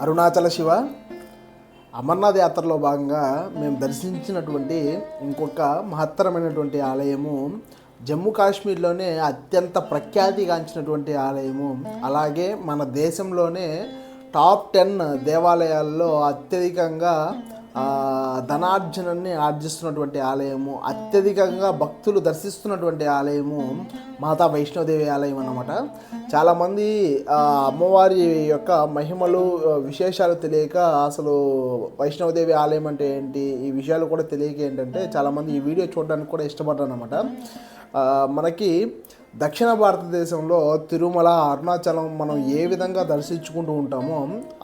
అరుణాచల శివ. అమర్నాథ్ యాత్రలో భాగంగా మేము దర్శించినటువంటి ఇంకొక మహత్తరమైనటువంటి ఆలయము జమ్మూ కాశ్మీర్లోనే అత్యంత ప్రఖ్యాతిగాంచినటువంటి ఆలయము అలాగే మన దేశంలోనే టాప్ టెన్ దేవాలయాల్లో అత్యధికంగా ధనార్జనాన్ని ధనార్జనని ఆర్జిస్తున్నటువంటి ఆలయము అత్యధికంగా భక్తులు దర్శిస్తున్నటువంటి ఆలయము మాతా వైష్ణోదేవి ఆలయం అన్నమాట. చాలామంది అమ్మవారి యొక్క మహిమలు విశేషాలు తెలియక అసలు వైష్ణవదేవి ఆలయం అంటే ఏంటి ఈ విషయాలు కూడా తెలియక ఏంటంటే చాలామంది ఈ వీడియో చూడడానికి కూడా ఇష్టపడ్డారు అనమాట మనకి దక్షిణ భారతదేశంలో తిరుమల అరుణాచలం మనం ఏ విధంగా దర్శించుకుంటూ ఉంటామో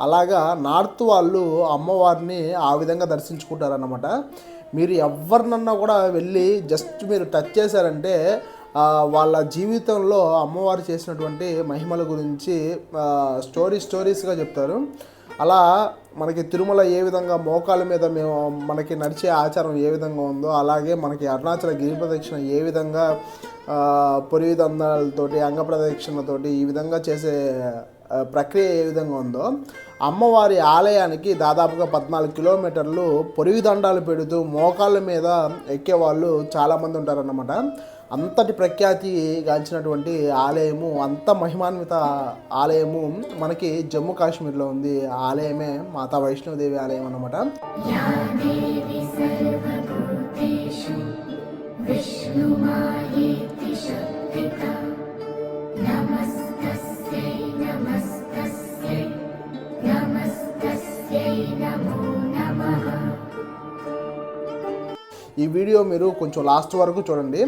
అలాగా నార్త్ వాళ్ళు అమ్మవారిని ఆ విధంగా దర్శించుకుంటారన్నమాట. మీరు ఎవరినన్నా కూడా వెళ్ళి జస్ట్ మీరు టచ్ చేశారంటే వాళ్ళ జీవితంలో అమ్మవారు చేసినటువంటి మహిమల గురించి స్టోరీ స్టోరీస్గా చెప్తారు. అలా మనకి తిరుమల ఏ విధంగా మోకాల మీద మేము మనకి నడిచే ఆచారం ఏ విధంగా ఉందో అలాగే మనకి అరుణాచల గిరి ప్రదక్షిణ ఏ విధంగా ఆ, పొరివి అంగ ప్రదక్షిణతోటి ఈ విధంగా చేసే ప్రక్రియ ఏ విధంగా ఉందో అమ్మవారి ఆలయానికి దాదాపుగా పద్నాలుగు కిలోమీటర్లు పొరివి దండాలు పెడుతూ మోకాళ్ళ మీద ఎక్కేవాళ్ళు చాలామంది ఉంటారన్నమాట. అంతటి ప్రఖ్యాతి గాంచినటువంటి ఆలయము అంత మహిమాన్విత ఆలయము మనకి జమ్మూ కాశ్మీర్లో ఉంది. ఆలయమే మాతా వైష్ణోదేవి ఆలయం అన్నమాట. ఈ వీడియో మీరు కొంచెం లాస్ట్ వరకు చూడండి.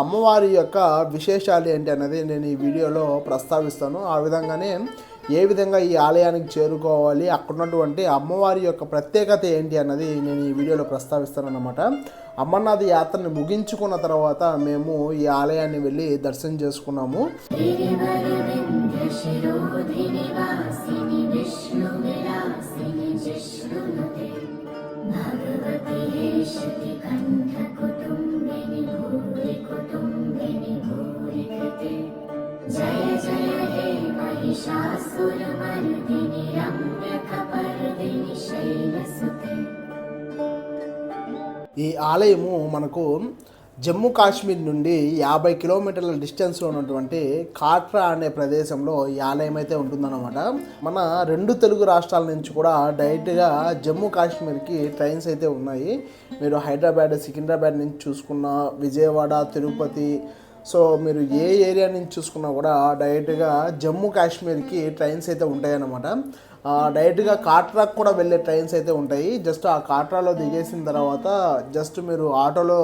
అమ్మవారి యొక్క విశేషాలు ఏంటి అనేది నేను ఈ వీడియోలో ప్రస్తావిస్తాను. ఆ విధంగానే ఏ విధంగా ఈ ఆలయానికి చేరుకోవాలి అక్కడ ఉన్నటువంటి అమ్మవారి యొక్క ప్రత్యేకత ఏంటి అన్నది నేను ఈ వీడియోలో ప్రస్తావిస్తాను అన్నమాట అమర్నాథ్ యాత్రని ముగించుకున్న తర్వాత మేము ఈ ఆలయాన్ని వెళ్ళి దర్శనం చేసుకున్నాము. విష్ణు महिषासुरमर्दिनि रम्यकपर्दिनि शैलसुते ఈ ఆలయము మనకు జమ్మూ కాశ్మీర్ నుండి యాభై కిలోమీటర్ల డిస్టెన్స్లో ఉన్నటువంటి కాట్రా అనే ప్రదేశంలో ఈ ఆలయం అయితే ఉంటుందన్నమాట మన రెండు తెలుగు రాష్ట్రాల నుంచి కూడా డైరెక్ట్గా జమ్మూ కాశ్మీర్కి ట్రైన్స్ అయితే ఉన్నాయి మీరు హైదరాబాద్ సికింద్రాబాద్ నుంచి చూసుకున్న విజయవాడ తిరుపతి సో మీరు ఏ ఏరియా నుంచి చూసుకున్నా కూడా డైరెక్ట్గా జమ్మూ కాశ్మీర్కి ట్రైన్స్ అయితే ఉంటాయన్నమాట. డైరెక్ట్గా కాట్రాకు కూడా వెళ్ళే ట్రైన్స్ అయితే ఉంటాయి. జస్ట్ ఆ కాట్రాలో దిగేసిన తర్వాత జస్ట్ మీరు ఆటోలో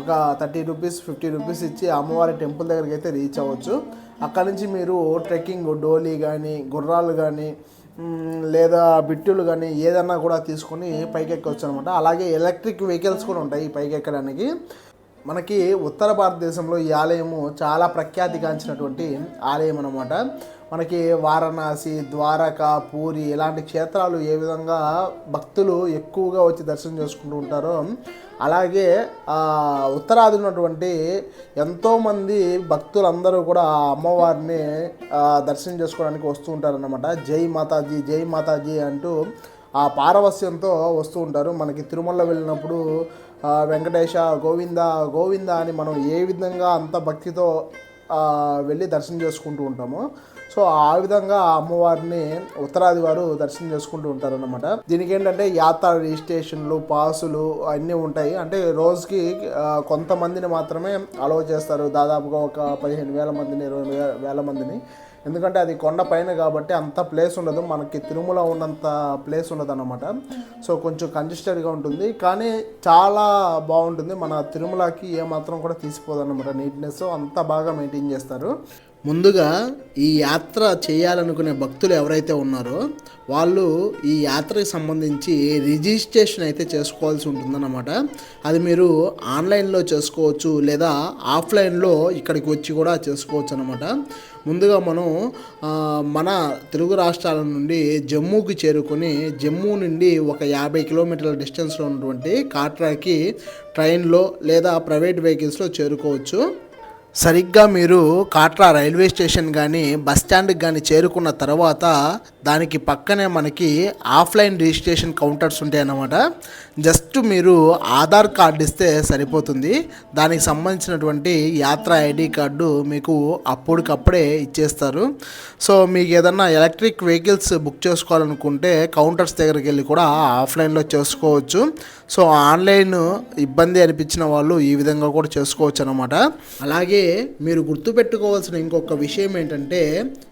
ఒక థర్టీ రూపీస్ ఫిఫ్టీ రూపీస్ ఇచ్చి అమ్మవారి టెంపుల్ దగ్గరికి అయితే రీచ్ అవ్వచ్చు. అక్కడ నుంచి మీరు ట్రెక్కింగ్ డోలీ కానీ గుర్రాలు కానీ లేదా బిట్టులు కానీ ఏదన్నా కూడా తీసుకొని పైకి ఎక్కవచ్చు అనమాట అలాగే ఎలక్ట్రిక్ వెహికల్స్ కూడా ఉంటాయి పైకి ఎక్కడానికి మనకి ఉత్తర భారతదేశంలో ఈ ఆలయము చాలా ప్రఖ్యాతిగాంచినటువంటి ఆలయం అనమాట మనకి వారణాసి ద్వారక పూరి ఇలాంటి క్షేత్రాలు ఏ విధంగా భక్తులు ఎక్కువగా వచ్చి దర్శనం చేసుకుంటూ ఉంటారో అలాగే ఉత్తరాది ఉన్నటువంటి ఎంతోమంది భక్తులందరూ కూడా ఆ అమ్మవారిని దర్శనం చేసుకోవడానికి వస్తూ ఉంటారన్నమాట. జై మాతాజీ జై మాతాజీ అంటూ ఆ పారవస్యంతో వస్తూ ఉంటారు. మనకి తిరుమల వెళ్ళినప్పుడు వెంకటేశ గోవింద గోవింద అని మనం ఏ విధంగా అంత భక్తితో వెళ్ళి దర్శనం చేసుకుంటూ ఉంటామో సో ఆ విధంగా ఆ అమ్మవారిని ఉత్తరాది వారు దర్శనం చేసుకుంటూ ఉంటారన్నమాట. దీనికి ఏంటంటే యాత్ర రిజిస్ట్రేషన్లు పాసులు అన్నీ ఉంటాయి. అంటే రోజుకి కొంతమందిని మాత్రమే అలౌ చేస్తారు. దాదాపుగా ఒక పదిహేను వేల మందిని ఇరవై వేల మందిని. ఎందుకంటే అది కొండ పైన కాబట్టి అంత ప్లేస్ ఉండదు. మనకి తిరుమల ఉన్నంత ప్లేస్ ఉండదు అనమాట సో కొంచెం కంజెస్టెడ్గా ఉంటుంది. కానీ చాలా బాగుంటుంది. మన తిరుమలకి ఏమాత్రం కూడా తీసిపోదు అనమాట నీట్నెస్ అంత బాగా మెయింటైన్ చేస్తారు. ముందుగా ఈ యాత్ర చేయాలనుకునే భక్తులు ఎవరైతే ఉన్నారో వాళ్ళు ఈ యాత్రకు సంబంధించి రిజిస్ట్రేషన్ అయితే చేసుకోవాల్సి ఉంటుందన్నమాట. అది మీరు ఆన్లైన్లో చేసుకోవచ్చు లేదా ఆఫ్లైన్లో ఇక్కడికి వచ్చి కూడా చేసుకోవచ్చు అనమాట ముందుగా మనం మన తెలుగు రాష్ట్రాల నుండి జమ్మూకి చేరుకొని జమ్మూ నుండి ఒక యాభై కిలోమీటర్ల డిస్టెన్స్లో ఉన్నటువంటి కాట్రాకి ట్రైన్లో లేదా ప్రైవేట్ వెహికల్స్లో చేరుకోవచ్చు. సరిగ్గా మీరు కాట్రా రైల్వే స్టేషన్ కానీ బస్ స్టాండ్కి కానీ చేరుకున్న తర్వాత దానికి పక్కనే మనకి ఆఫ్లైన్ రిజిస్ట్రేషన్ కౌంటర్స్ ఉంటాయి అన్నమాట జస్ట్ మీరు ఆధార్ కార్డు ఇస్తే సరిపోతుంది. దానికి సంబంధించినటువంటి యాత్ర ఐడి కార్డు మీకు అప్పటికప్పుడే ఇచ్చేస్తారు. సో మీకు ఏదన్నా ఎలక్ట్రిక్ వెహికల్స్ బుక్ చేసుకోవాలనుకుంటే కౌంటర్స్ దగ్గరికి వెళ్ళి కూడా ఆఫ్లైన్లో చేసుకోవచ్చు. సో ఆన్లైన్ ఇబ్బంది అనిపించిన వాళ్ళు ఈ విధంగా కూడా చేసుకోవచ్చు అనమాట అలాగే మీరు గుర్తుపెట్టుకోవాల్సిన ఇంకొక విషయం ఏంటంటే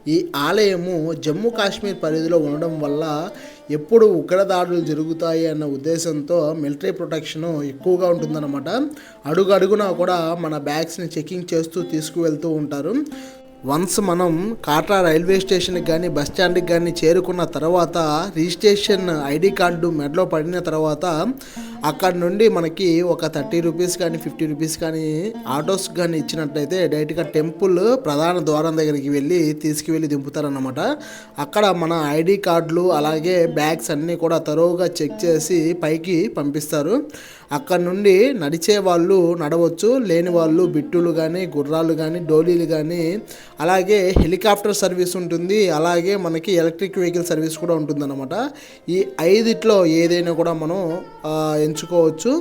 ఈ ఆలయము జమ్మూ కాశ్మీర్ పరిధిలో ఉండడం వల్ల ఎప్పుడు ఉగ్రదాడులు జరుగుతాయి అన్న ఉద్దేశంతో మిలిటరీ ప్రొటెక్షన్ ఎక్కువగా ఉంటుందన్నమాట. అడుగు అడుగునా కూడా మన బ్యాగ్స్ని చెకింగ్ చేస్తూ తీసుకువెళ్తూ ఉంటారు. వన్స్ మనం కాట్రా రైల్వే స్టేషన్కి కానీ బస్ స్టాండ్కి కానీ చేరుకున్న తర్వాత రిజిస్ట్రేషన్ ఐడి కార్డు మెడలో పడిన తర్వాత అక్కడ నుండి మనకి ఒక థర్టీ రూపీస్ కానీ ఫిఫ్టీ రూపీస్ కానీ ఆటోస్ కానీ ఇచ్చినట్లయితే డైరెక్ట్గా టెంపుల్ ప్రధాన ద్వారం దగ్గరికి వెళ్ళి తీసుకువెళ్ళి దింపుతారనమాట అక్కడ మన ఐడి కార్డులు అలాగే బ్యాగ్స్ అన్నీ కూడా తరువుగా చెక్ చేసి పైకి పంపిస్తారు. అక్కడ నుండి నడిచే వాళ్ళు నడవచ్చు లేని వాళ్ళు బిట్టులు కానీ గుర్రాలు కానీ డోలీలు కానీ అలాగే హెలికాప్టర్ సర్వీస్ ఉంటుంది అలాగే మనకి ఎలక్ట్రిక్ వెహికల్ సర్వీస్ కూడా ఉంటుందన్నమాట. ఈ ఐదిట్లో ఏదైనా కూడా మనం ఎంచుకోవచ్చు.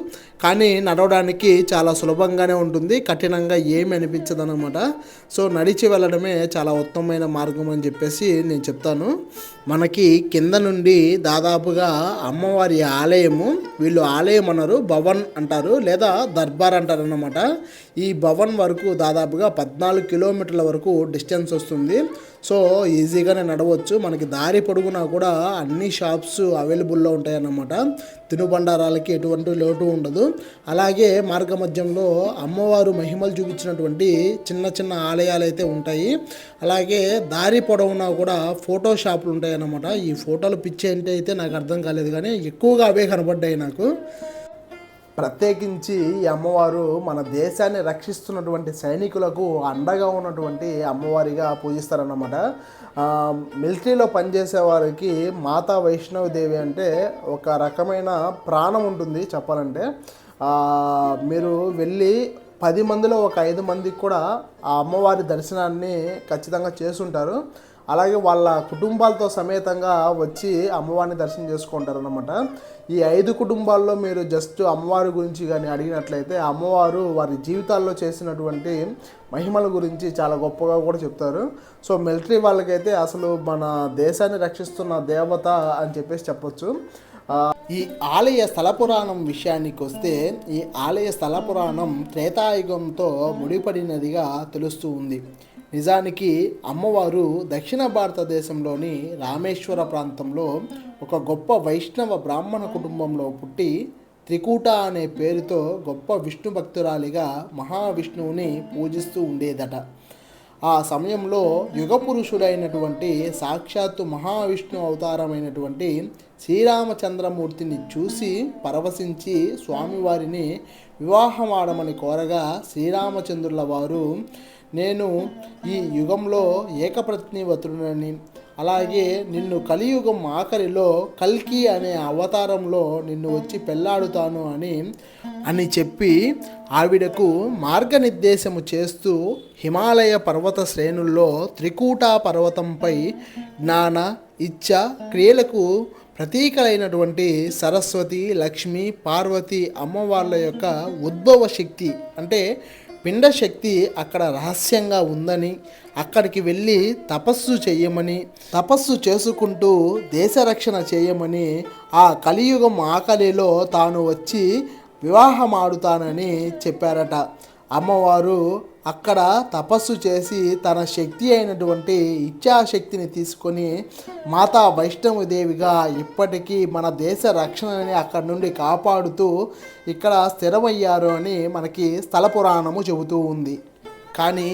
కానీ నడవడానికి చాలా సులభంగానే ఉంటుంది కఠినంగా ఏమి అనిపించదు అనమాట సో నడిచి వెళ్ళడమే చాలా ఉత్తమమైన మార్గం అని చెప్పేసి నేను చెప్తాను. మనకి కింద నుండి దాదాపుగా అమ్మవారి ఆలయము వీళ్ళు ఆలయం అన్నారు భవన్ అంటారు లేదా దర్బార్ అంటారు అన్నమాట ఈ భవన్ వరకు దాదాపుగా పద్నాలుగు కిలోమీటర్ల వరకు డిస్టెన్స్ వస్తుంది. సో ఈజీగానే నడవచ్చు. మనకి దారి పొడుగునా కూడా అన్ని షాప్స్ అవైలబుల్లో ఉంటాయన్నమాట. తినుబండారాలకి ఎటువంటి లోటు ఉండదు. అలాగే మార్గ మధ్యంలో అమ్మవారు మహిమలు చూపించినటువంటి చిన్న చిన్న ఆలయాలు అయితే ఉంటాయి. అలాగే దారి పొడవునా కూడా ఫోటో షాపులు ఉంటాయి అన్నమాట ఈ ఫోటోలు పిచ్చి ఏంటి అయితే నాకు అర్థం కాలేదు కానీ ఎక్కువగా అవే కనబడ్డాయి నాకు. ప్రత్యేకించి ఈ అమ్మవారు మన దేశాన్ని రక్షిస్తున్నటువంటి సైనికులకు అండగా ఉన్నటువంటి అమ్మవారిగా పూజిస్తారన్నమాట. మిలిటరీలో పనిచేసే వారికి మాతా వైష్ణవదేవి అంటే ఒక రకమైన ప్రాణం ఉంటుంది చెప్పాలంటే. మీరు వెళ్ళి పది మందిలో ఒక ఐదు మందికి కూడా ఆ అమ్మవారి దర్శనాన్ని ఖచ్చితంగా చేసుంటారు. అలాగే వాళ్ళ కుటుంబాలతో సమేతంగా వచ్చి అమ్మవారిని దర్శనం చేసుకుంటారు అనమాట ఈ ఐదు కుటుంబాల్లో మీరు జస్ట్ అమ్మవారి గురించి కానీ అడిగినట్లయితే అమ్మవారు వారి జీవితాల్లో చేసినటువంటి మహిమల గురించి చాలా గొప్పగా కూడా చెప్తారు. సో మిలిటరీ వాళ్ళకైతే అసలు మన దేశాన్ని రక్షిస్తున్న దేవత అని చెప్పేసి చెప్పొచ్చు. ఈ ఆలయ స్థల పురాణం విషయానికి వస్తే ఈ ఆలయ స్థల పురాణం త్రేతాయుగంతో ముడిపడినదిగా తెలుస్తూ ఉంది. నిజానికి అమ్మవారు దక్షిణ భారతదేశంలోని రామేశ్వర ప్రాంతంలో ఒక గొప్ప వైష్ణవ బ్రాహ్మణ కుటుంబంలో పుట్టి త్రికూట అనే పేరుతో గొప్ప విష్ణు భక్తురాలిగా మహావిష్ణువుని పూజిస్తూ ఉండేదట. ఆ సమయంలో యుగ పురుషుడైనటువంటి సాక్షాత్తు మహావిష్ణు అవతారమైనటువంటి శ్రీరామచంద్రమూర్తిని చూసి పరవశించి స్వామివారిని వివాహమాడమని కోరగా శ్రీరామచంద్రుల వారు నేను ఈ యుగంలో ఏకప్రజ్ఞవతుడని అలాగే నిన్ను కలియుగం ఆఖరిలో కల్కి అనే అవతారంలో నిన్ను వచ్చి పెళ్ళాడుతాను అని అని చెప్పి ఆవిడకు మార్గనిర్దేశము చేస్తూ హిమాలయ పర్వత శ్రేణుల్లో త్రికూట పర్వతంపై జ్ఞాన ఇచ్చ క్రియలకు ప్రతీకలైనటువంటి సరస్వతి లక్ష్మి పార్వతి అమ్మవార్ల యొక్క ఉద్భవ శక్తి అంటే పిండ శక్తి అక్కడ రహస్యంగా ఉందని అక్కడికి వెళ్ళి తపస్సు చేయమని తపస్సు చేసుకుంటూ దేశ రక్షణ చేయమని ఆ కలియుగం ఆకలిలో తాను వచ్చి వివాహమాడుతానని చెప్పారట. అమ్మవారు అక్కడ తపస్సు చేసి తన శక్తి అయినటువంటి ఇచ్ఛాశక్తిని తీసుకొని మాతా వైష్ణవదేవిగా ఇప్పటికీ మన దేశ రక్షణని అక్కడ నుండి కాపాడుతూ ఇక్కడ స్థిరమయ్యారు అని మనకి స్థల పురాణము చెబుతూ ఉంది. కానీ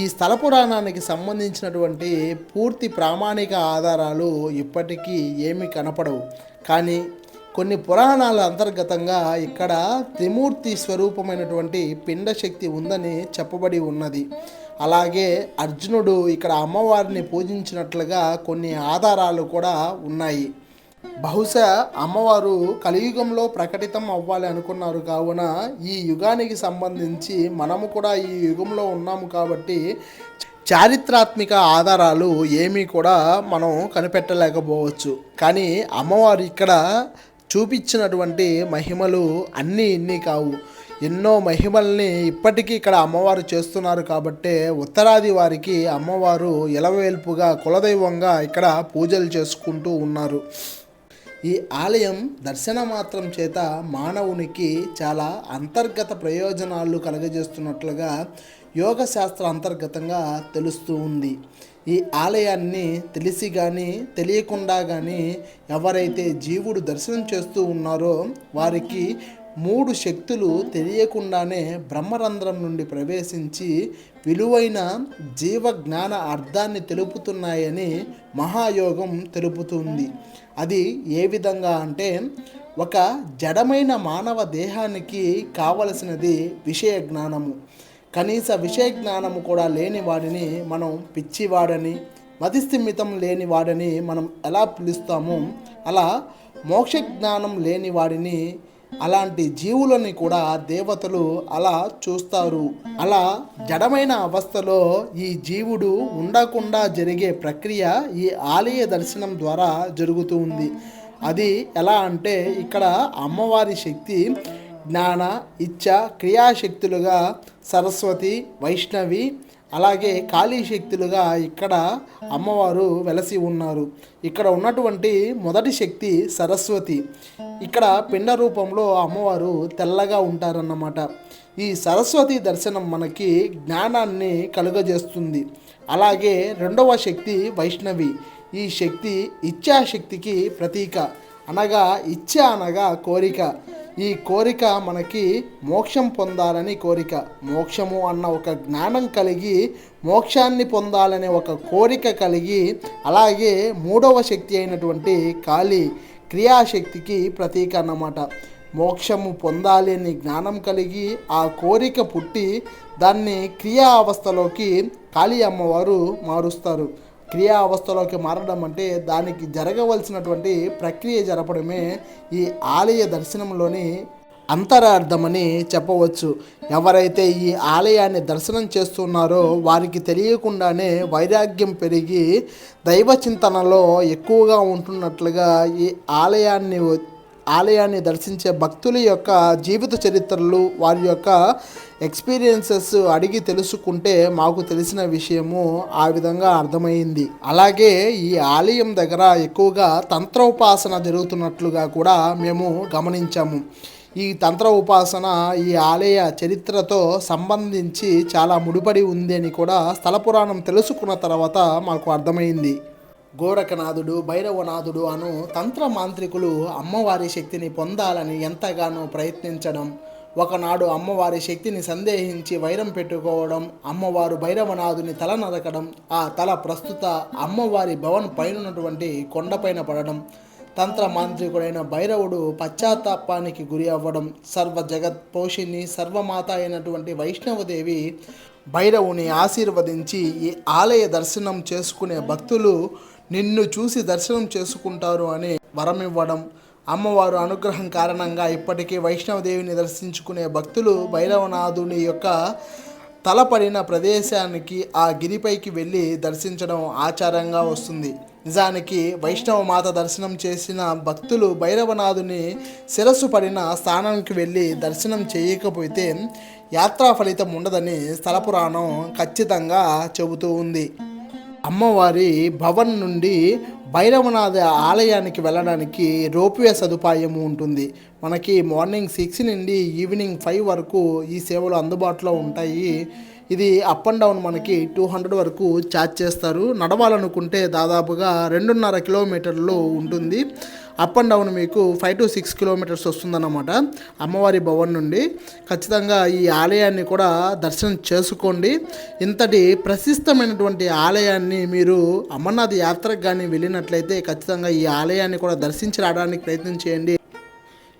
ఈ స్థల పురాణానికి సంబంధించినటువంటి పూర్తి ప్రామాణిక ఆధారాలు ఇప్పటికీ ఏమీ కనపడవు. కానీ కొన్ని పురాణాల అంతర్గతంగా ఇక్కడ త్రిమూర్తి స్వరూపమైనటువంటి పిండ శక్తి ఉందని చెప్పబడి ఉన్నది. అలాగే అర్జునుడు ఇక్కడ అమ్మవారిని పూజించినట్లుగా కొన్ని ఆధారాలు కూడా ఉన్నాయి. బహుశా అమ్మవారు కలియుగంలో ప్రకటితం అవ్వాలి అనుకున్నారు. కావున ఈ యుగానికి సంబంధించి మనము కూడా ఈ యుగంలో ఉన్నాము కాబట్టి చారిత్రాత్మక ఆధారాలు ఏమీ కూడా మనం కనిపెట్టలేకపోవచ్చు. కానీ అమ్మవారు ఇక్కడ చూపించినటువంటి మహిమలు అన్నీ ఇన్ని కావు. ఎన్నో మహిమల్ని ఇప్పటికీ ఇక్కడ అమ్మవారు చేస్తున్నారు కాబట్టే ఉత్తరాది వారికి అమ్మవారు ఎలవేల్పుగా కులదైవంగా ఇక్కడ పూజలు చేసుకుంటూ ఉన్నారు. ఈ ఆలయం దర్శన మాత్రం చేత మానవునికి చాలా అంతర్గత ప్రయోజనాలు కలగజేస్తున్నట్లుగా యోగ శాస్త్ర అంతర్గతంగా తెలుస్తూ ఉంది. ఈ ఆలయాన్ని తెలిసి కానీ తెలియకుండా కానీ ఎవరైతే జీవుడు దర్శనం చేస్తూ ఉన్నారో వారికి మూడు శక్తులు తెలియకుండానే బ్రహ్మరంధ్రం నుండి ప్రవేశించి విలువైన జీవ జ్ఞాన అర్థాన్ని తెలుపుతున్నాయని మహాయోగం తెలుపుతుంది. అది ఏ విధంగా అంటే ఒక జడమైన మానవ దేహానికి కావలసినది విషయ జ్ఞానము కనీస విషయ జ్ఞానము కూడా లేని వాడిని మనం పిచ్చివాడని మతిస్థిమితం లేని వాడని మనం ఎలా పిలుస్తామో? అలా మోక్ష జ్ఞానం లేని వాడిని అలాంటి జీవులని కూడా దేవతలు అలా చూస్తారు. అలా జడమైన అవస్థలో ఈ జీవుడు ఉండకుండా జరిగే ప్రక్రియ ఈ ఆలయ దర్శనం ద్వారా జరుగుతూ ఉంది. అది ఎలా అంటే ఇక్కడ అమ్మవారి శక్తి జ్ఞాన ఇచ్చ క్రియాశక్తులుగా సరస్వతి వైష్ణవి అలాగే కాళీ శక్తులుగా ఇక్కడ అమ్మవారు వెలసి ఉన్నారు. ఇక్కడ ఉన్నటువంటి మొదటి శక్తి సరస్వతి. ఇక్కడ పిండ రూపంలో అమ్మవారు తెల్లగా ఉంటారన్నమాట. ఈ సరస్వతి దర్శనం మనకి జ్ఞానాన్ని కలుగజేస్తుంది. అలాగే రెండవ శక్తి వైష్ణవి. ఈ శక్తి ఇచ్ఛాశక్తికి ప్రతీక. అనగా ఇచ్చ అనగా కోరిక. ఈ కోరిక మనకి మోక్షం పొందాలని కోరిక. మోక్షము అన్న ఒక జ్ఞానం కలిగి మోక్షాన్ని పొందాలనే ఒక కోరిక కలిగి అలాగే మూడవ శక్తి అయినటువంటి కాళీ క్రియాశక్తికి ప్రతీక అన్నమాట. మోక్షము పొందాలి అని జ్ఞానం కలిగి ఆ కోరిక పుట్టి దాన్ని క్రియా అవస్థలోకి కాళీ అమ్మవారు మారుస్తారు. క్రియా అవస్థలోకి మారడం అంటే దానికి జరగవలసినటువంటి ప్రక్రియ జరపడమే ఈ ఆలయ దర్శనంలోని అంతరార్థమని చెప్పవచ్చు. ఎవరైతే ఈ ఆలయాన్ని దర్శనం చేస్తున్నారో వారికి తెలియకుండానే వైరాగ్యం పెరిగి దైవ చింతనలో ఎక్కువగా ఉంటున్నట్లుగా ఈ ఆలయాన్ని ఆలయాన్ని దర్శించే భక్తుల యొక్క జీవిత చరిత్రలు వారి యొక్క ఎక్స్పీరియన్సెస్ అడిగి తెలుసుకుంటే మాకు తెలిసిన విషయము ఆ విధంగా అర్థమైంది. అలాగే ఈ ఆలయం దగ్గర ఎక్కువగా తంత్రోపాసన జరుగుతున్నట్లుగా కూడా మేము గమనించాము. ఈ తంత్ర ఉపాసన ఈ ఆలయ చరిత్రతో సంబంధించి చాలా ముడిపడి ఉంది అని కూడా స్థల పురాణం తెలుసుకున్న తర్వాత మాకు అర్థమైంది. గోరఖనాథుడు భైరవనాథుడు అను తంత్ర మాంత్రికులు అమ్మవారి శక్తిని పొందాలని ఎంతగానో ప్రయత్నించడం ఒకనాడు అమ్మవారి శక్తిని సందేహించి వైరం పెట్టుకోవడం అమ్మవారు భైరవనాథుని తల నరకడం ఆ తల ప్రస్తుత అమ్మవారి భవన్ పైనటువంటి కొండపైన పడడం తంత్ర మాంత్రికుడైన భైరవుడు పశ్చాత్తాపానికి గురి అవ్వడం సర్వ జగత్ పోషిణి సర్వమాత అయినటువంటి వైష్ణవదేవి భైరవుని ఆశీర్వదించి ఈ ఆలయ దర్శనం చేసుకునే భక్తులు నిన్ను చూసి దర్శనం చేసుకుంటారు అని వరం ఇవ్వడం అమ్మవారు అనుగ్రహం కారణంగా ఇప్పటికీ వైష్ణవదేవిని దర్శించుకునే భక్తులు భైరవనాథుని యొక్క తలపడిన ప్రదేశానికి ఆ గిరిపైకి వెళ్ళి దర్శించడం ఆచారంగా వస్తుంది. నిజానికి వైష్ణవ మాత దర్శనం చేసిన భక్తులు భైరవనాథుని శిరస్సు పడిన స్థానానికి వెళ్ళి దర్శనం చేయకపోతే యాత్రా ఫలితం ఉండదని స్థల పురాణం ఖచ్చితంగా చెబుతూ ఉంది. అమ్మవారి భవన్ నుండి భైరవనాథ ఆలయానికి వెళ్ళడానికి రోప్వే సదుపాయం ఉంటుంది. మనకి మార్నింగ్ సిక్స్ నుండి ఈవినింగ్ ఫైవ్ వరకు ఈ సేవలు అందుబాటులో ఉంటాయి. ఇది అప్ అండ్ డౌన్ మనకి టూ హండ్రెడ్ వరకు ఛార్జ్ చేస్తారు. నడవాలనుకుంటే దాదాపుగా రెండున్నర కిలోమీటర్లు ఉంటుంది. అప్ అండ్ డౌన్ మీకు ఫైవ్ టు సిక్స్ కిలోమీటర్స్ వస్తుందన్నమాట అమ్మవారి భవన్ నుండి. ఖచ్చితంగా ఈ ఆలయాన్ని కూడా దర్శనం చేసుకోండి. ఇంతటి ప్రశస్తమైనటువంటి ఆలయాన్ని మీరు అమర్నాథ్ యాత్రకు కానీ వెళ్ళినట్లయితే ఖచ్చితంగా ఈ ఆలయాన్ని కూడా దర్శించి రావడానికి ప్రయత్నం చేయండి.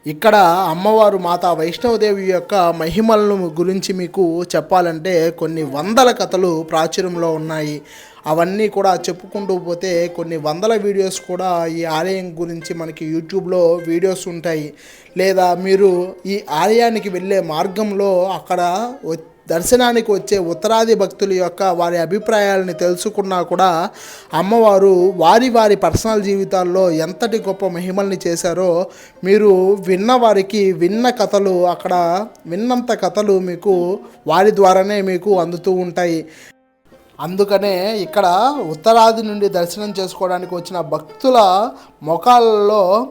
ఇక్కడ అమ్మవారు మాతా వైష్ణవదేవి యొక్క మహిమలను గురించి మీకు చెప్పాలంటే కొన్ని వందల కథలు ప్రాచుర్యంలో ఉన్నాయి. అవన్నీ కూడా చెప్పుకుంటూ పోతే కొన్ని వందల వీడియోస్ కూడా ఈ ఆలయం గురించి మనకి యూట్యూబ్లో వీడియోస్ ఉంటాయి. లేదా మీరు ఈ ఆలయానికి వెళ్ళే మార్గంలో అక్కడ దర్శనానికి వచ్చే ఉత్తరాది భక్తుల యొక్క వారి అభిప్రాయాలని తెలుసుకున్నా కూడా అమ్మవారు వారి వారి పర్సనల్ జీవితాల్లో ఎంతటి గొప్ప మహిమల్ని చేశారో మీరు విన్న వారికి విన్న కథలు అక్కడ విన్నంత కథలు మీకు వారి ద్వారానే మీకు అందుతూ ఉంటాయి. అందుకనే ఇక్కడ ఉత్తరాది నుండి దర్శనం చేసుకోవడానికి వచ్చిన భక్తుల ముఖాలలో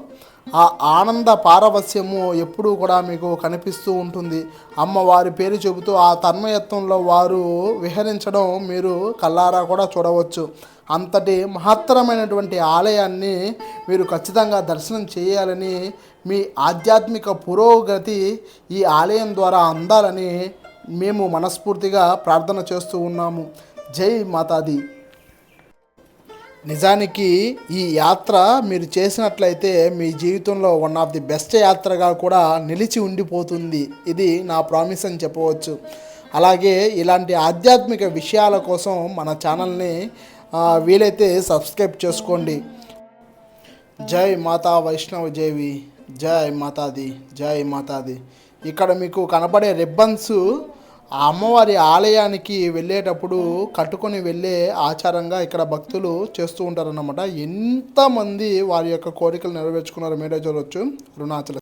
ఆ ఆనంద పారవస్యము ఎప్పుడూ కూడా మీకు కనిపిస్తూ ఉంటుంది. అమ్మవారి పేరు చెబుతూ ఆ తన్మయత్వంలో వారు విహరించడం మీరు కల్లారా కూడా చూడవచ్చు. అంతటి మహత్తరమైనటువంటి ఆలయాన్ని మీరు ఖచ్చితంగా దర్శనం చేయాలని మీ ఆధ్యాత్మిక పురోగతి ఈ ఆలయం ద్వారా అందాలని మేము మనస్ఫూర్తిగా ప్రార్థన చేస్తూ ఉన్నాము. జై మాతాది నిజానికి ఈ యాత్ర మీరు చేసినట్లయితే మీ జీవితంలో వన్ ఆఫ్ ది బెస్ట్ యాత్రగా కూడా నిలిచి ఉండిపోతుంది. ఇది నా ప్రామిస్ అని చెప్పవచ్చు. అలాగే ఇలాంటి ఆధ్యాత్మిక విషయాల కోసం మన ఛానల్ని వీలైతే సబ్స్క్రైబ్ చేసుకోండి. జై మాతా వైష్ణవ దేవి జై మాతాది జై మాతాది. ఇక్కడ మీకు కనబడే రిబ్బన్స్ ఆ అమ్మవారి ఆలయానికి వెళ్ళేటప్పుడు కట్టుకొని వెళ్ళే ఆచారంగా ఇక్కడ భక్తులు చేస్తూ ఉంటారన్నమాట. ఎంతమంది వారి యొక్క కోరికలు నెరవేర్చుకున్నారో మీరే చూడవచ్చు అరుణాచల